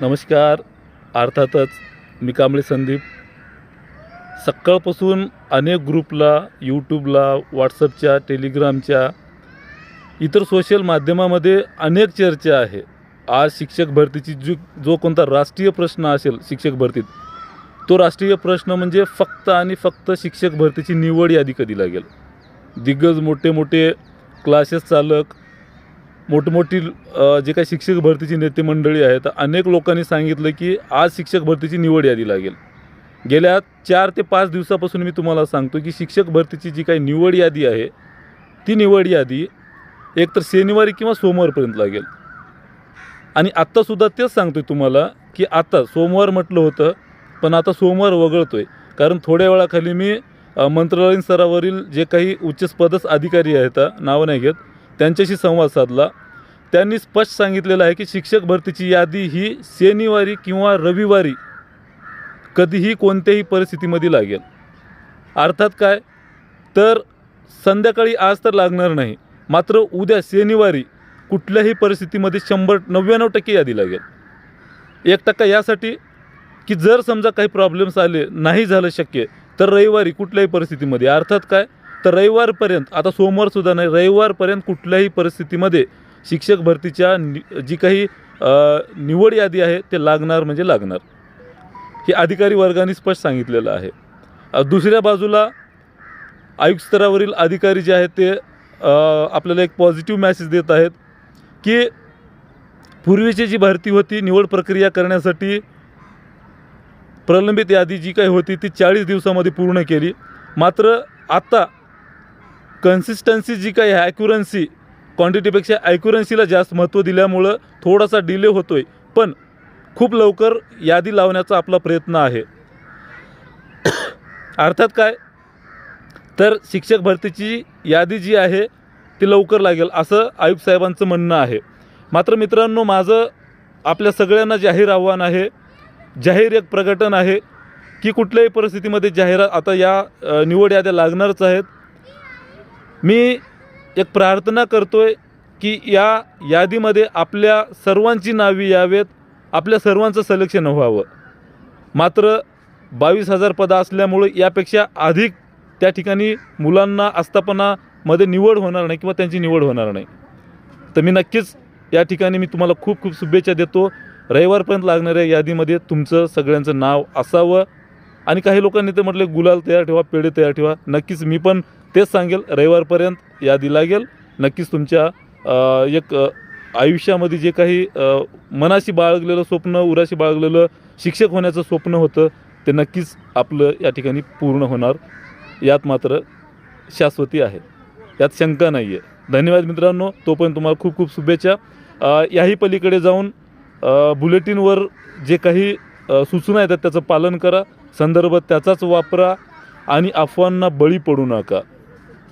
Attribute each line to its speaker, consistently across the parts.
Speaker 1: नमस्कार. अर्थातच मी कांबळे संदीप. सकाळपासून अनेक ग्रुपला यूट्यूबला व्हॉट्सअपच्या टेलिग्रामच्या इतर सोशल माध्यमामध्ये अनेक चर्चा आहे. आज शिक्षक भरतीची जी जो कोणता राष्ट्रीय प्रश्न असेल शिक्षक भरतीत तो राष्ट्रीय प्रश्न म्हणजे फक्त आणि फक्त शिक्षक भरतीची निवड यादी कधी लागेल? दिग्गज मोठे मोठे क्लासेस चालक मोठमोठी जे काही शिक्षक भरतीची नेते मंडळी आहेत अनेक लोकांनी सांगितलं की आज शिक्षक भरतीची निवड यादी लागेल. गेल्या चार ते पाच दिवसापासून मी तुम्हाला सांगतो की शिक्षक भरतीची जी काही निवड यादी आहे ती निवड यादी एकतर शनिवारी किंवा सोमवारपर्यंत लागेल. आणि आत्तासुद्धा तेच सांगतो आहे तुम्हाला की आता सोमवार म्हटलं होतं पण आता सोमवार वगळतो आहे कारण थोड्या वेळाखाली मी मंत्रालयीन स्तरावरील जे काही उच्चस्पदस्थ अधिकारी आहेत नावं नाही घेत त्यांच्याशी संवाद साधला. त्यांनी स्पष्ट सांगितलेलं आहे की शिक्षक भरतीची यादी ही शनिवारी किंवा रविवारी कधीही कोणत्याही परिस्थितीमध्ये लागेल. अर्थात काय? तर संध्याकाळी आज तर लागणार नाही. मात्र उद्या शनिवारी कुठल्याही परिस्थितीमध्ये शंभर नव्याण्णव टक्के यादी लागेल. एक टक्का यासाठी की जर समजा काही प्रॉब्लेम्स आले नाही झालं शक्य तर रविवारी कुठल्याही परिस्थितीमध्ये. अर्थात काय? तर रविवारपर्यंत आता सोमवारसुद्धा नाही रविवारपर्यंत कुठल्याही परिस्थितीमध्ये शिक्षक भरतीच्या नि जी काही निवड यादी आहे ते लागणार म्हणजे लागणार. हे अधिकारी वर्गाने स्पष्ट सांगितलेलं आहे. दुसऱ्या बाजूला आयुक्त स्तरावरील अधिकारी जे आहेत ते आपल्याला एक पॉझिटिव्ह मॅसेज देत आहेत की पूर्वीची जी भरती होती निवड प्रक्रिया करण्यासाठी प्रलंबित यादी जी काही होती ती चाळीस दिवसामध्ये पूर्ण केली. मात्र आता कन्सिस्टन्सी जी काही आहे ॲक्युरन्सी क्वांटिटीपेक्षा ॲक्युरन्सीला जास्त महत्त्व दिल्यामुळं थोडासा डिले होतो आहे पण खूप लवकर यादी लावण्याचा आपला प्रयत्न आहे. अर्थात काय? तर शिक्षक भरतीची यादी जी आहे ती लवकर लागेल असं आयुक्त साहेबांचं म्हणणं आहे. मात्र मित्रांनो माझं आपल्या सगळ्यांना जाहीर आव्हान आहे जाहीर एक प्रकटन आहे की कुठल्याही परिस्थितीमध्ये जाहिरात आता या निवड याद्या लागणारच आहेत. मी एक प्रार्थना करतो आहे की या यादीमध्ये आपल्या सर्वांची नावी यावेत आपल्या सर्वांचं सलेक्शन व्हावं. मात्र बावीस हजार पदं असल्यामुळे यापेक्षा अधिक त्या ठिकाणी मुलांना आस्थापनामध्ये निवड होणार नाही किंवा त्यांची निवड होणार नाही. तर मी नक्कीच या ठिकाणी मी तुम्हाला खूप खूप शुभेच्छा देतो. रविवारपर्यंत लागणाऱ्या यादीमध्ये तुमचं सगळ्यांचं नाव असावं. आणि काही लोकांनी तर म्हटलं गुलाल तयार ठेवा पेढे तयार ठेवा. नक्कीच मी पण तेच सांगेल रविवारपर्यंत यादी लागेल. नक्कीच तुमच्या एक आयुष्यामध्ये जे काही मनाशी बाळगलेलं स्वप्न उराशी बाळगलेलं शिक्षक होण्याचं स्वप्न होतं ते नक्कीच आपलं या ठिकाणी पूर्ण होणार. यात मात्र शाश्वती आहे. यात शंका नाही आहे धन्यवाद मित्रांनो. तोपर्यंत तुम्हाला खूप खूप शुभेच्छा. याही पलीकडे जाऊन बुलेटिनवर जे काही सूचना येतात त्याचं पालन करा. संदर्भ त्याचाच वापरा आणि अफवांना बळी पडू नका.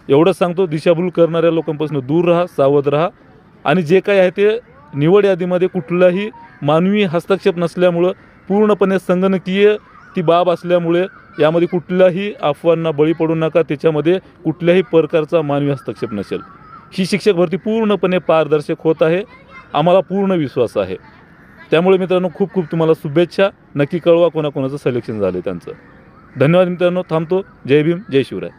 Speaker 1: एवढंच सांगतो दिशाभूल करणाऱ्या लोकांपासून दूर राहा सावध राहा. आणि जे काही आहे ते निवड यादीमध्ये कुठलाही मानवी हस्तक्षेप नसल्यामुळं पूर्णपणे संगणकीय ती बाब असल्यामुळे यामध्ये कुठल्याही अफवांना बळी पडू नका. त्याच्यामध्ये कुठल्याही प्रकारचा मानवी हस्तक्षेप नसेल. ही शिक्षक भरती पूर्णपणे पारदर्शक होत आहे. आम्हाला पूर्ण विश्वास आहे. त्यामुळे मित्रांनो खूप खूप तुम्हाला शुभेच्छा. नक्की कळवा कोणाकोणाचं सिलेक्शन झालं त्यांचं. धन्यवाद मित्रांनो. थांबतो. जय भीम. जय शिवराय.